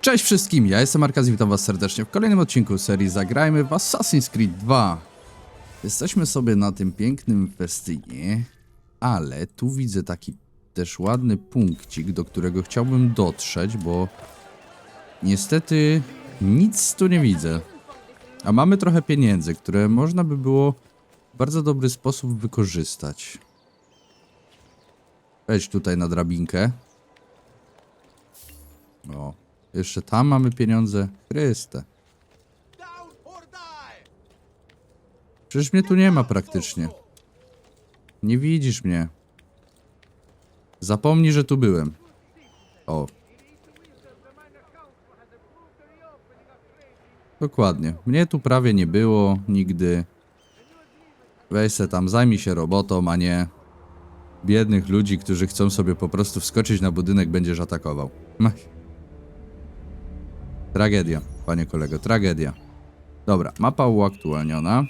Cześć wszystkim, ja jestem Arkaz i witam was serdecznie w kolejnym odcinku serii Zagrajmy w Assassin's Creed 2. Jesteśmy sobie na tym pięknym festynie, ale tu widzę taki też ładny punkcik, do którego chciałbym dotrzeć, bo niestety nic tu nie widzę. A mamy trochę pieniędzy, które można by było w bardzo dobry sposób wykorzystać. Wejdź tutaj na drabinkę. O, jeszcze tam mamy pieniądze. Chryste. Przecież mnie tu nie ma praktycznie. Nie widzisz mnie. Zapomnij, że tu byłem. O. Dokładnie. Mnie tu prawie nie było nigdy. Weź se tam, zajmij się robotą, a nie biednych ludzi, którzy chcą sobie po prostu wskoczyć na budynek, będziesz atakował. Mach. Tragedia, panie kolego, tragedia. Dobra, mapa uaktualniona.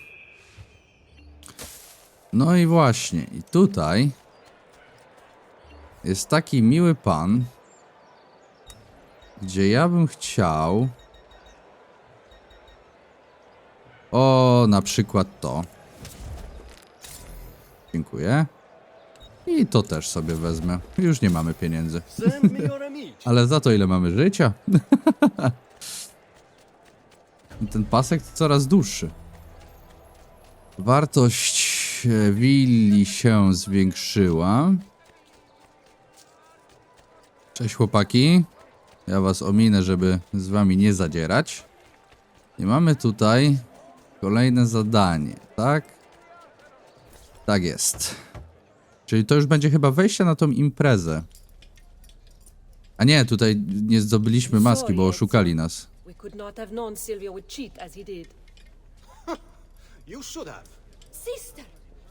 No i właśnie, i tutaj jest taki miły pan, gdzie ja bym chciał. O, na przykład to. Dziękuję. I to też sobie wezmę. Już nie mamy pieniędzy. Ale za to ile mamy życia? Ten pasek coraz dłuższy. Wartość e, willi się zwiększyła. Cześć chłopaki. Ja was ominę, żeby z wami nie zadzierać. I mamy tutaj kolejne zadanie, tak? Tak jest. Czyli to już będzie chyba wejście na tą imprezę. A nie, tutaj nie zdobyliśmy maski, bo oszukali nas. We could not have known Sylvia would cheat as he did. You should have. Sister,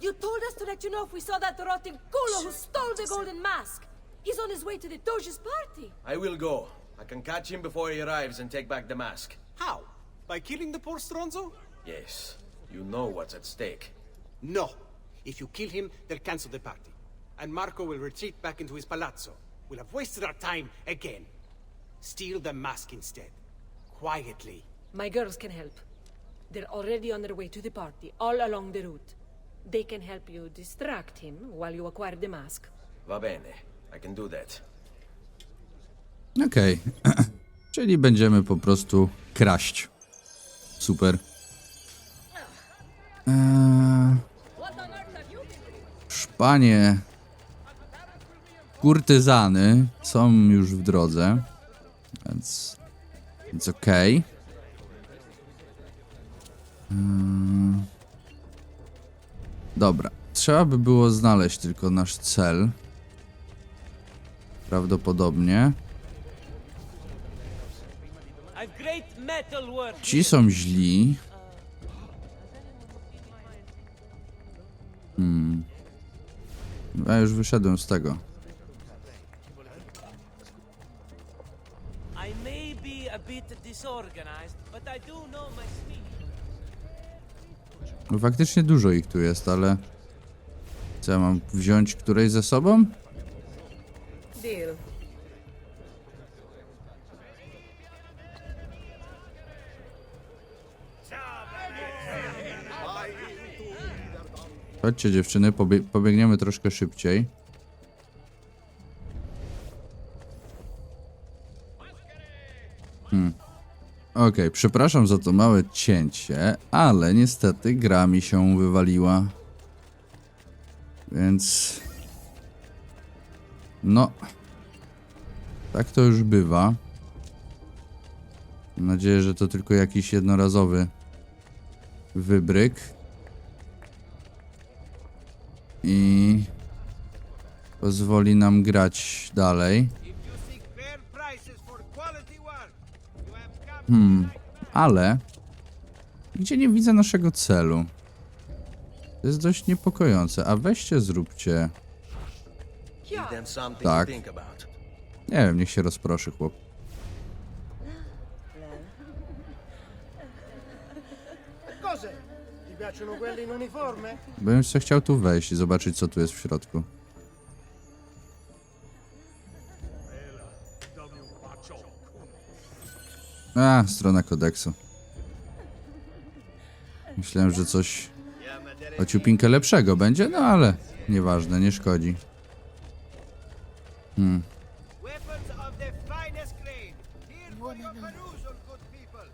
you told us to let you know if we saw that rotting Golo who stole the golden mask. He's on his way to the Doge's party. I will go. I can catch him before he arrives and take back the mask. How? By killing the poor Stronzo? Yes, you know what's at stake. No. If you kill him, they'll cancel the party. And Marco will retreat back into his palazzo. We'll have wasted our time again. Steal the mask instead. Quietly. My girls can help. They're already on their way to the party, all along the route. They can help you distract him while you acquire the mask. Va bene. I can do that. Okej. Czyli będziemy po prostu kraść. Super. Eee, szpanie kurtyzany są już w drodze. Więc, więc okej. Eee, dobra. Trzeba by było znaleźć tylko nasz cel. Prawdopodobnie. Ci są źli. Hmm. Ja już wyszedłem z tego. No Faktycznie dużo ich tu jest, ale... Co ja mam wziąć której ze sobą? Deal. Chodźcie dziewczyny, pobie pobiegniemy troszkę szybciej. Okej, przepraszam za to małe cięcie, ale niestety gra mi się wywaliła. Więc... No... Tak to już bywa. Mam nadzieję, że to tylko jakiś jednorazowy wybryk. I pozwoli nam grać dalej. Hmm, ale gdzie nie widzę naszego celu? To jest dość niepokojące. A weźcie, zróbcie. Tak. Nie wiem, niech się rozproszy chłop. Bym jeszcze chciał tu wejść i zobaczyć, co tu jest w środku. A, strona kodeksu. Myślałem, że coś o ciupinkę lepszego będzie, no ale nieważne, nie szkodzi. Good people.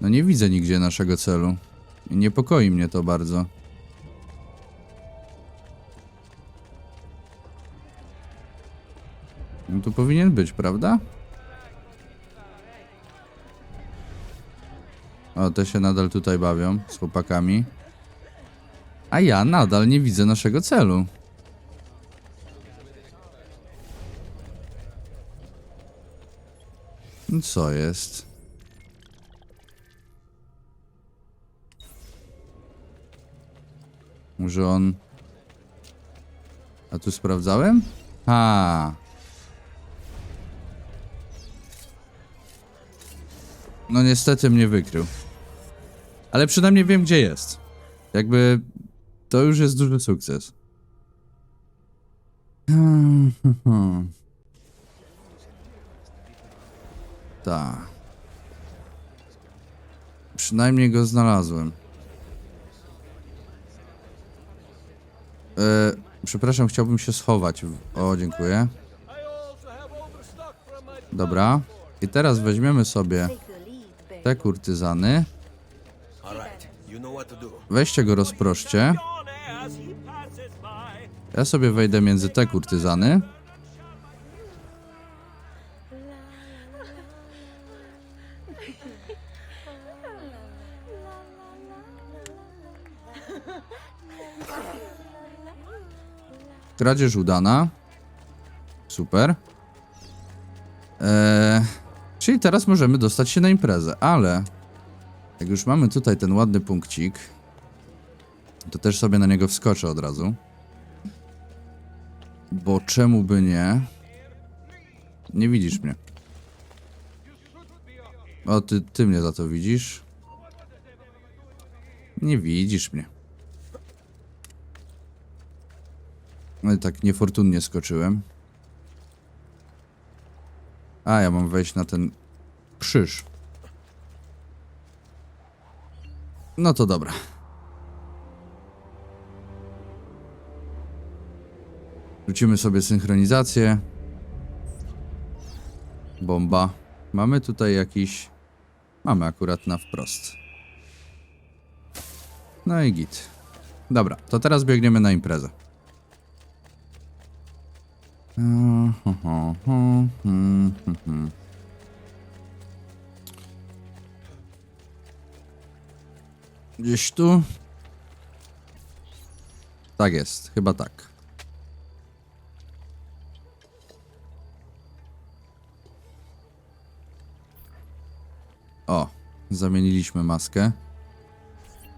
No nie widzę nigdzie naszego celu. Niepokoi mnie to bardzo. No tu powinien być, prawda? O, te się nadal tutaj bawią z chłopakami. A ja nadal nie widzę naszego celu. No Co jest? Może on... A tu sprawdzałem? A. No niestety mnie wykrył. Ale przynajmniej wiem, gdzie jest. Jakby... To już jest duży sukces. Tak. Przynajmniej go znalazłem. E, przepraszam, chciałbym się schować. O, dziękuję. Dobra. I teraz weźmiemy sobie te kurtyzany. Weźcie go, rozproszcie. Ja sobie wejdę między te kurtyzany. Kradzież udana. Super. Eee, czyli teraz możemy dostać się na imprezę, ale jak już mamy tutaj ten ładny punkcik, to też sobie na niego wskoczę od razu. Bo czemu by nie? Nie widzisz mnie. O, ty, ty mnie za to widzisz? Nie widzisz mnie. No i tak niefortunnie skoczyłem. A, ja mam wejść na ten krzyż. No to dobra. Wrócimy sobie synchronizację. Bomba. Mamy tutaj jakiś... Mamy akurat na wprost. No i git. Dobra, to teraz biegniemy na imprezę. Mm, hu, hu, hu, hmm, hmm, hmm. Gdzieś tu? Tak jest, chyba tak. O, zamieniliśmy maskę.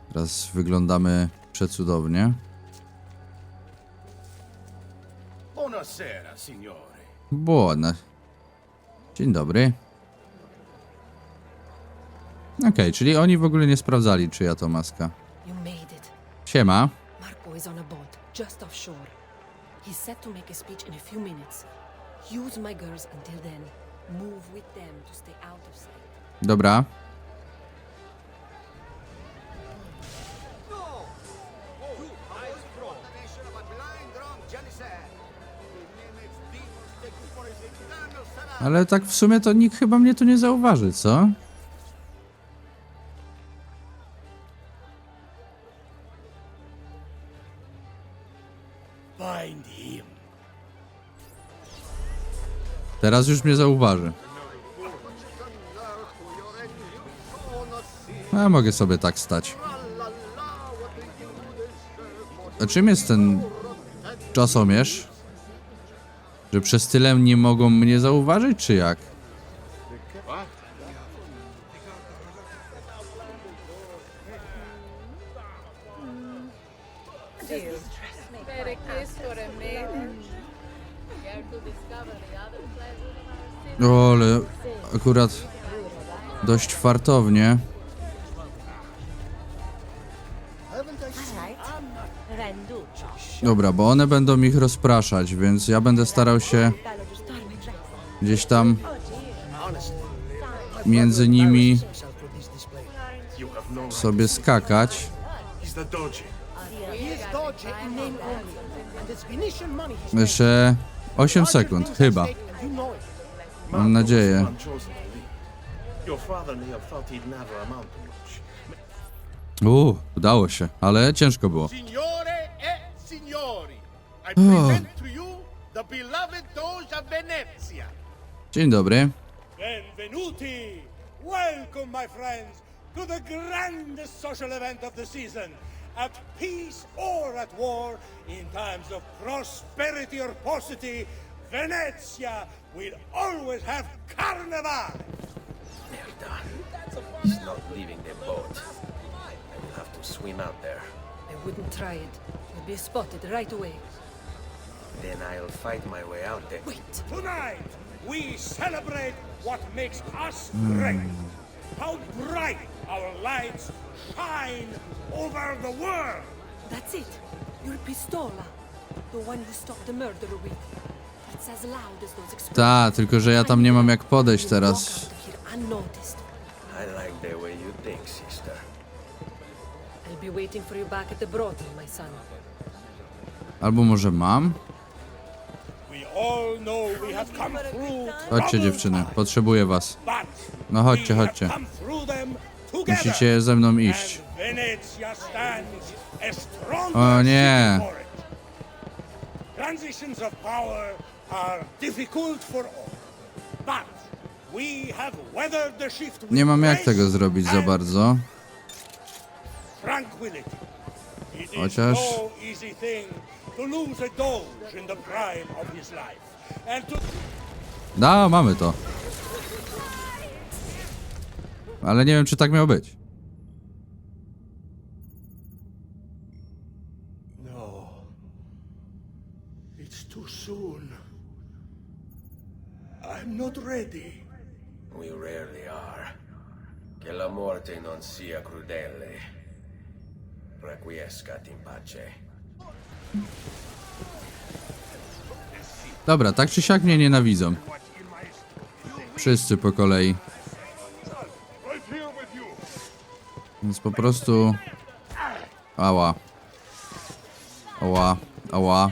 Teraz wyglądamy przecudownie. Buonasera, signore. Buona. Dzień dobry. Okej, czyli oni w ogóle nie sprawdzali, czyja to maska. You made it. Siema. Marco is on a boat just offshore. He's set to make a speech in a few minutes. Use my girls until then. Move with them to stay out of sight. Dobra. Ale tak w sumie to nikt chyba mnie tu nie zauważy, co? Teraz już mnie zauważy. A mogę sobie tak stać. A czym jest ten czasomierz? Że przez tyle nie mogą mnie zauważyć, czy jak? O, ale akurat dość fartownie. Dobra, bo one będą ich rozpraszać, więc ja będę starał się gdzieś tam między nimi sobie skakać. Jeszcze 8 Larger sekund, chyba. Mam nadzieję. Uuu, udało się, ale ciężko było. Signore I oh. present to you the beloved Doge of Venezia. Dzień dobry. Benvenuti! Welcome, my friends, to the grandest social event of the season. At peace or at war, in times of prosperity or paucity, Venezia will always have carnival. Merda. He's not leaving the boat. I will have to swim out there. I wouldn't try it. You'll be spotted right away. Then I'll fight my way out there. Wait! Tonight, we celebrate what makes us great. How bright our lights shine over the world. That's it! Your pistola! The one you stopped the murderer with. It's as loud as those explosions. Ta, tylko że ja tam nie mam jak podejść teraz. walk out of here unnoticed. I like the way you think, sister. I'll be waiting for you back at the brothel, my son. Albo może mam? Chodźcie dziewczyny, potrzebuję was. No chodźcie, chodźcie. Musicie ze mną iść. O nie. Transitions of power are difficult for all, but we have weathered the shift with Nie mam jak tego zrobić za bardzo. Chociaż- no to lose a doge in the prime of his life, and to Da, mamy to. Ale nie wiem, czy tak miało być. No. It's too soon. I'm not ready. We rarely are. Che la morte non sia crudele. Requiescat in pace. Dobra, tak czy siak mnie nienawidzą. Wszyscy po kolei. Więc po prostu... Ała. Ała. Ała.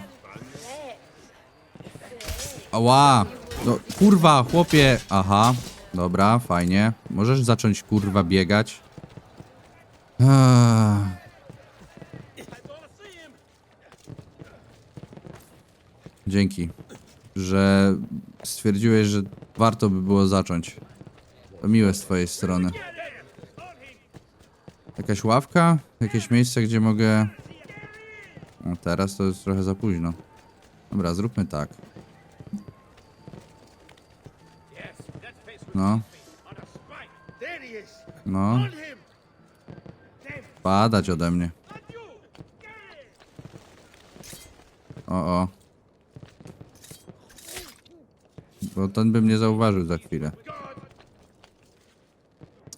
Ała. No, kurwa, chłopie. Aha. Dobra, fajnie. Możesz zacząć, kurwa, biegać. Ah. Dzięki, że stwierdziłeś, że warto by było zacząć. To miłe z twojej strony. Jakaś ławka? Jakieś miejsce, gdzie mogę... No teraz to jest trochę za późno. Dobra, zróbmy tak. No, no. Padać ode mnie. O, o. Bo ten by mnie zauważył za chwilę.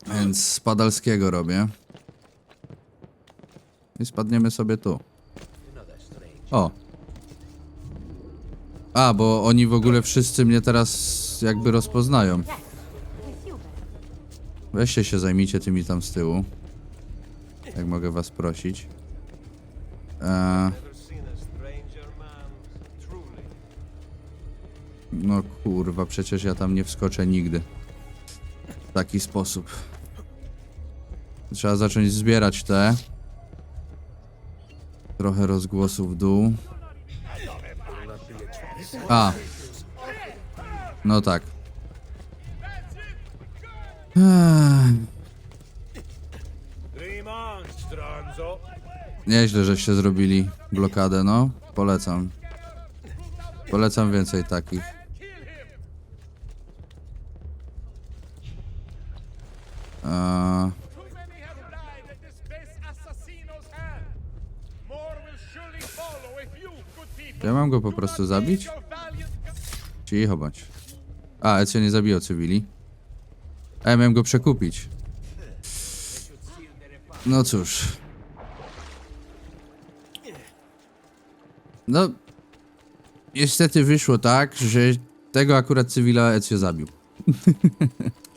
Więc z Padalskiego robię. I spadniemy sobie tu. O. A, bo oni w ogóle wszyscy mnie teraz jakby rozpoznają. Weźcie się zajmijcie tymi tam z tyłu. Jak mogę was prosić. Eee, no kurwa, przecież ja tam nie wskoczę nigdy. W taki sposób. Trzeba zacząć zbierać te. Trochę rozgłosu w dół. A. No tak. Nieźle, żeście zrobili blokadę, no. Polecam. Polecam więcej takich. Eee, Too many have died at this base assassino's hand. More will surely follow if you, good people, ja mam go po prostu zabić? Cicho bądź. A, Ezio nie zabijał cywili. A ja miałem go przekupić. No cóż. No. Niestety wyszło tak, że tego akurat cywila Ezio zabił.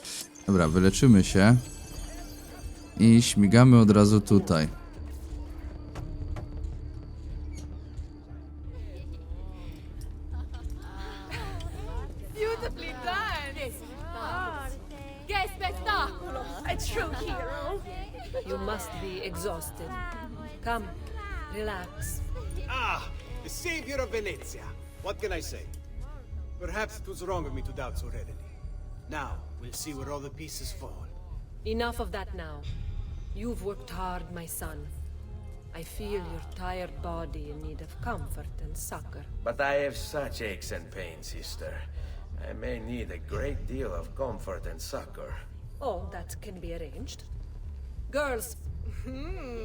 Dobra, wyleczymy się. I śmigamy od razu tutaj. Beautifully done! Che spettacolo! A true hero! You must be exhausted. Come, relax. Ah, the savior of Venezia. What can I say? Perhaps it was wrong of me to doubt so readily. Now, we'll see where all the pieces fall. Enough of that now. You've worked hard, my son. I feel your tired body in need of comfort and succor. But I have such aches and pains, sister. I may need a great deal of comfort and succor. Oh, that can be arranged. Girls,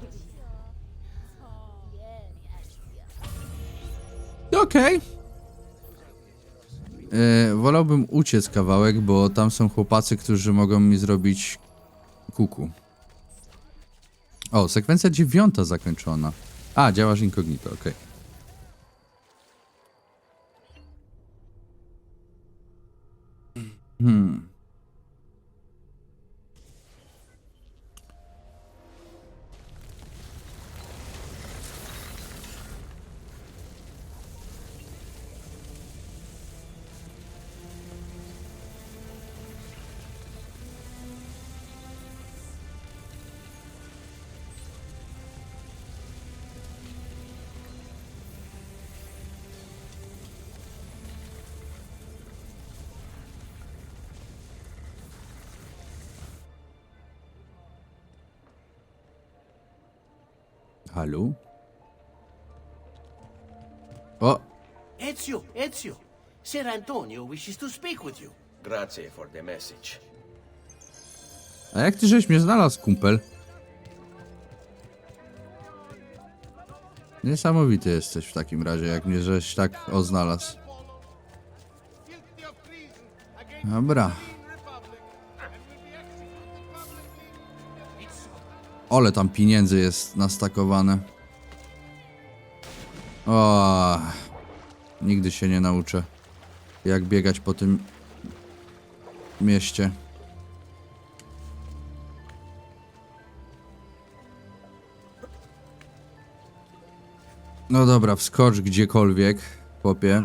Okej. E, Wolałbym uciec kawałek, bo tam są chłopacy, którzy mogą mi zrobić kuku. O, sekwencja dziewiąta zakończona. A, działasz incognito, okej. Hmm. Halo? O, Ezio, Ezio, Ser Antonio wishes to speak with you. Grazie for the message. a jak ty żeś mnie znalazł, kumpel? Niesamowity jesteś w takim razie, jak mnie żeś tak oznalazł. Dobra. Ole tam pieniędzy jest nastakowane. O, nigdy się nie nauczę, jak biegać po tym mieście. No dobra, wskocz gdziekolwiek, chłopie.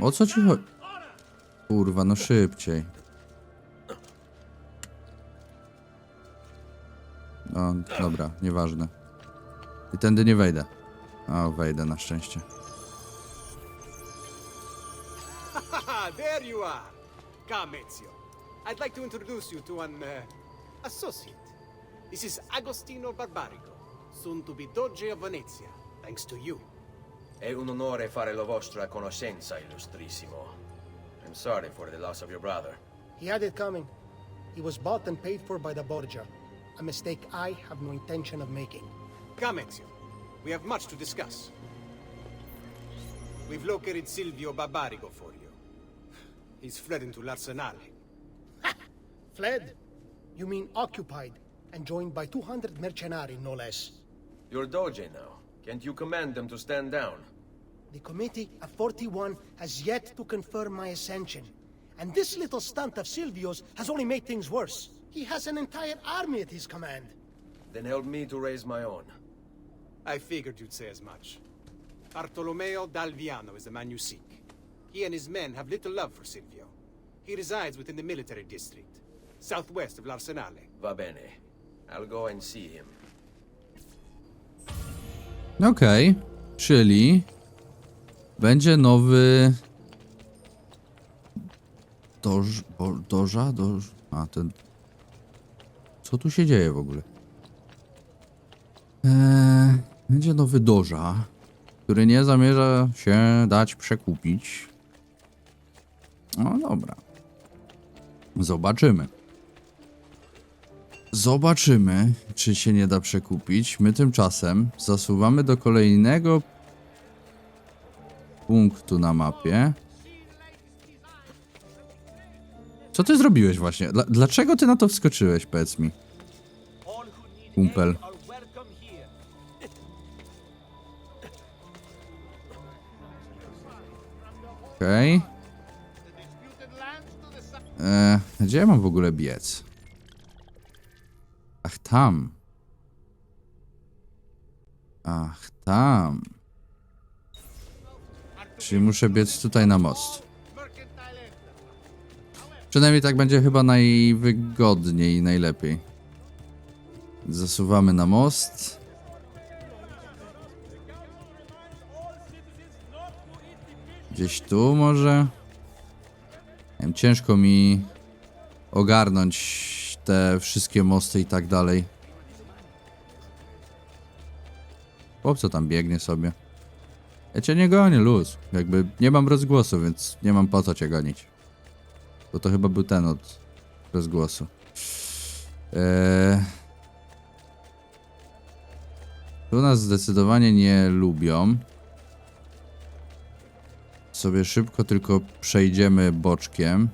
O co ci chodzi? Kurwa, no szybciej. No, dobra, nieważne. I tędy nie wejdę. O, wejdę na szczęście. There you are. Come, Ezio. I'd like to introduce you to an uh, associate. This is Agostino Barbarigo, soon to be Doge of Venezia, thanks to you. È un onore fare la vostra conoscenza, illustrissimo. I'm sorry for the loss of your brother. He had it coming. He was bought and paid for by the Borgia. A mistake I have no intention of making. Come, Ezio. We have much to discuss. We've located Silvio Barbarigo for you. He's fled into L'Arsenale. Fled? You mean occupied and joined by 200 mercenari, no less. You're Doge now. Can't you command them to stand down? The committee of 41 has yet to confirm my ascension. And this little stunt of Silvio's has only made things worse. He has an entire army at his command. Then help me to raise my own. I figured you'd say as much. Bartolomeo Dalviano is the man you seek. He and his men have little love for Silvio. He resides within the military district, southwest of L'Arsenale. Va bene. I'll go and see him. Okej, czyli będzie nowy Doż, bo, Doża? Doż, a ten... Co tu się dzieje w ogóle? Eee, będzie nowy Doża, który nie zamierza się dać przekupić. No dobra. Zobaczymy. Zobaczymy, czy się nie da przekupić. My tymczasem zasuwamy do kolejnego punktu na mapie. Co ty zrobiłeś właśnie? Dla, dlaczego ty na to wskoczyłeś, powiedz mi? Kumpel. Okej. E, Gdzie ja mam w ogóle biec? Ach, tam. Ach, tam. Czyli muszę biec tutaj na most. Przynajmniej tak będzie chyba najwygodniej i najlepiej. Zasuwamy na most. Gdzieś tu może? Wiem, ciężko mi ogarnąć te wszystkie mosty i tak dalej. Chłop co tam biegnie sobie. Ja cię nie gonię, luz. Jakby nie mam rozgłosu, więc nie mam po co cię gonić. Bo to chyba był ten od rozgłosu. Eee... Tu nas zdecydowanie nie lubią. Sobie szybko tylko przejdziemy boczkiem.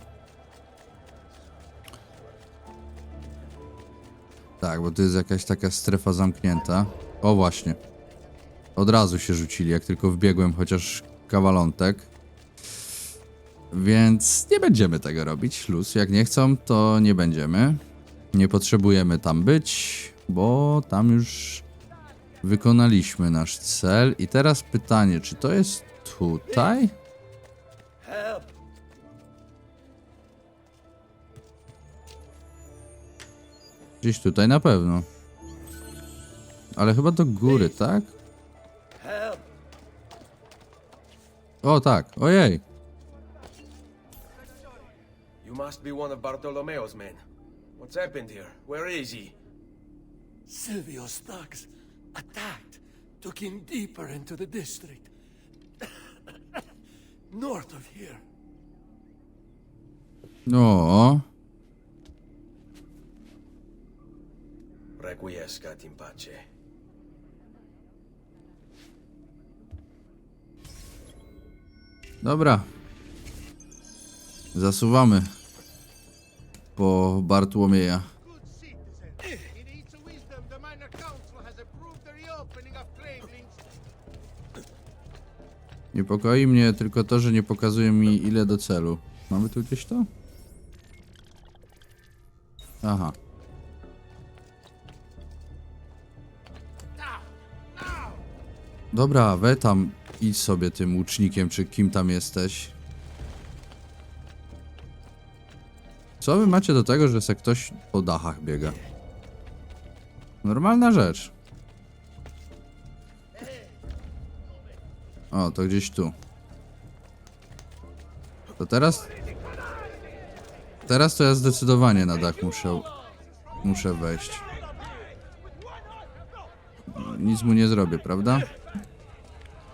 Tak, bo to jest jakaś taka strefa zamknięta. O właśnie. Od razu się rzucili, jak tylko wbiegłem chociaż kawalątek. Więc nie będziemy tego robić. Luz, jak nie chcą, to nie będziemy. Nie potrzebujemy tam być, bo tam już wykonaliśmy nasz cel. I teraz pytanie, czy to jest tutaj? Gdzieś tutaj na pewno. Ale chyba do góry, tak? O tak, ojej. You must be one of Bartolomeo's men. What's happened here? Where is he? Silvio's thugs attacked, took him deeper into the district. North of here. No. Requiescat in pace. Dobra. Zasuwamy. Po Bartłomieja. Niepokoi mnie tylko to, że nie pokazuje mi ile do celu. Mamy tu gdzieś to? Aha. Dobra, we tam idź sobie tym łucznikiem, czy kim tam jesteś. Co wy macie do tego, że se ktoś po dachach biega? Normalna rzecz. O, to gdzieś tu. To teraz... Teraz to ja zdecydowanie na dach muszę... Muszę wejść. Nic mu nie zrobię, prawda?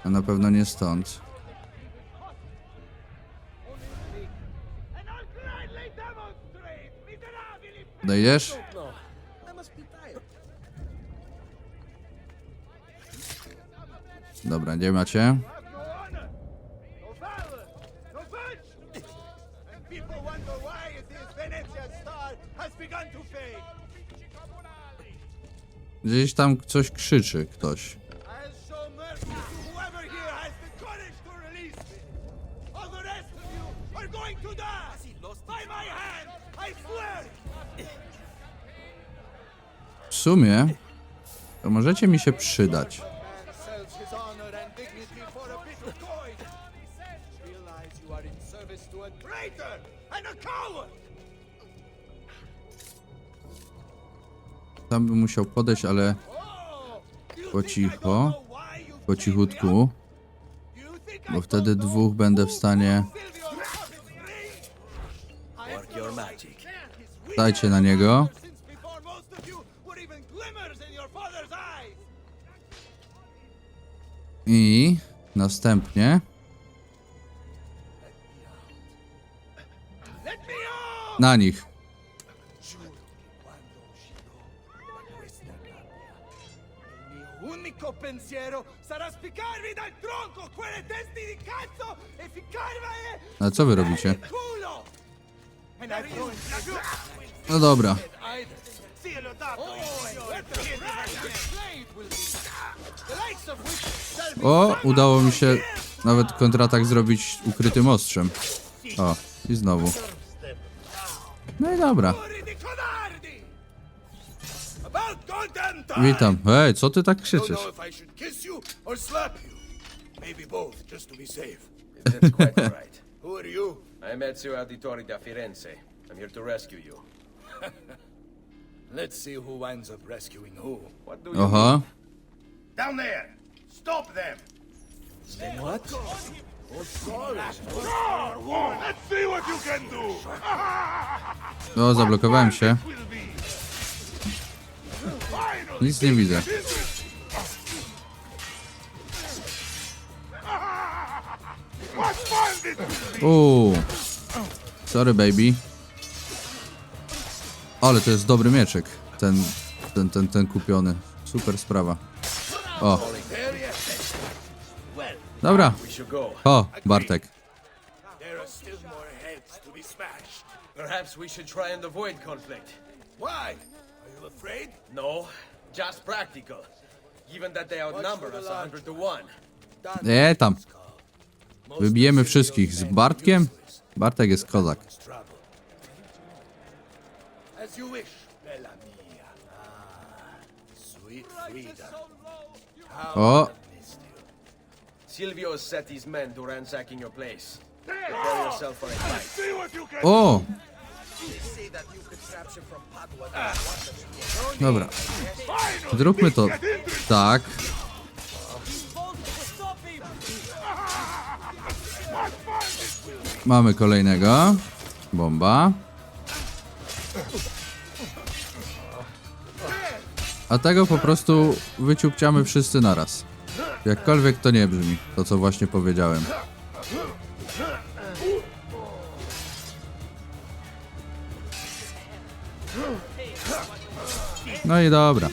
A na pewno nie stąd. Has begun to fade. Gdzieś tam coś krzyczy ktoś. Sumie to możecie mi się przydać. Tam bym musiał podejść, ale po cicho, po cichutku, bo wtedy dwóch będę w stanie... Dajcie na niego. I następnie na nich. Unico pensiero sarà spiccarvi dal tronco quelle testi di cazzo e ficcarvele A co wy robicie? laggiù No dobra. Cielo dato O, udało mi się nawet kontratak zrobić ukrytym ostrzem. O, i znowu. No i dobra. Witam. Hej, co ty tak krzyczysz? Maybe both, just to be safe. That's quite right. Who are you? I'm Ezio Auditore da Firenze. I'm here to rescue you. Let's see who winds up rescuing who. What do you Aha. Down there! Stop them! What? Let's see what you can do! O, zablokowałem się. Nic nie widzę. Uuu. Sorry, baby. Ale to jest dobry mieczek. Ten, ten, ten, ten kupiony. Super sprawa. O. Dobra. O, Bartek. Perhaps we should try and avoid conflict. Why? Are you afraid? No, just practical. Given that they outnumber us a hundred to one. Nie, tam. Wybijemy wszystkich. Z Bartkiem? Bartek jest kozak. As you wish, Bella mia. Ah, sweet freedom. O, Silvio has set his men to ransacking your place. Prepare yourself for a fight. o. Dobra. Zróbmy to tak. Mamy kolejnego. Bomba. A tego po prostu wyciupciamy wszyscy naraz. Jakkolwiek to nie brzmi, to co właśnie powiedziałem. No i dobra.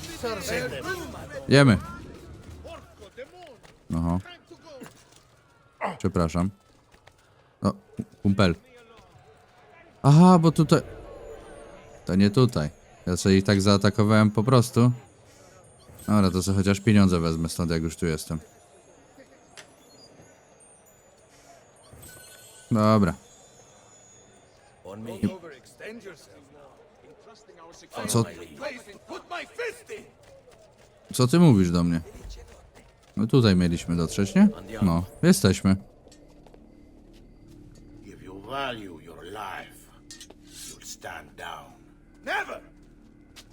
Jemy. Oho. Przepraszam. O, kumpel. Aha, bo tutaj... To nie tutaj. Ja sobie ich tak zaatakowałem po prostu. Dobra, to sobie chociaż pieniądze wezmę stąd, jak już tu jestem. Dobra. Co, co ty mówisz do mnie? No tutaj mieliśmy dotrzeć, nie? No, jesteśmy. If you value your life, you'll stand down. Never!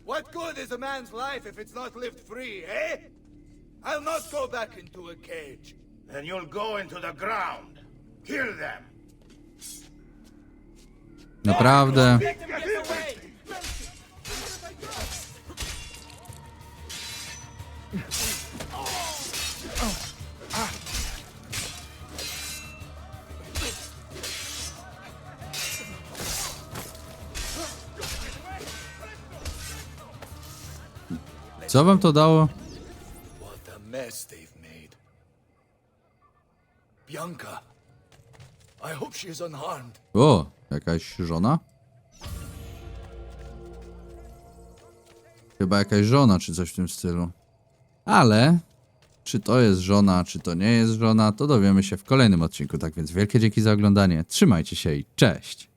What good is a man's life if it's not lived free, eh? I'll not go back into a cage. Then you'll go into the ground. Kill them. Naprawdę. Co wam to dało? What a mess they've made. Bianca. I hope she's unharmed. O, jakaś żona? Chyba jakaś żona, czy coś w tym stylu. Ale, czy to jest żona, czy to nie jest żona, to dowiemy się w kolejnym odcinku. Tak więc wielkie dzięki za oglądanie. Trzymajcie się i cześć!